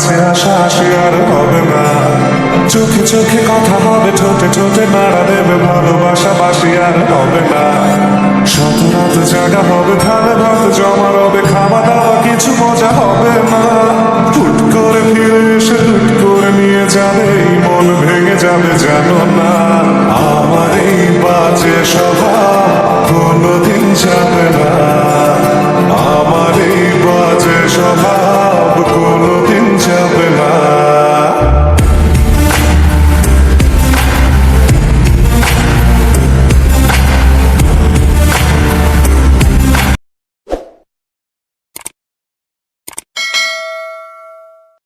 কাছে আসা আসি আর হবে না। চোখে চোখে কথা হবে, ঠোঁটে ঠোঁটে নাড়া দেবে, ভালোবাসা বাসি আর হবে না। শত রাত জাগা হবে, ধানে ভাত জমা রবে, খাওয়া দাওয়া কিছু মজা হবে না। ফুট করে ফিরে এসে লুট করে নিয়ে যাবে মন ভেঙে যাবে, জানো না। আমার এই বাজে সব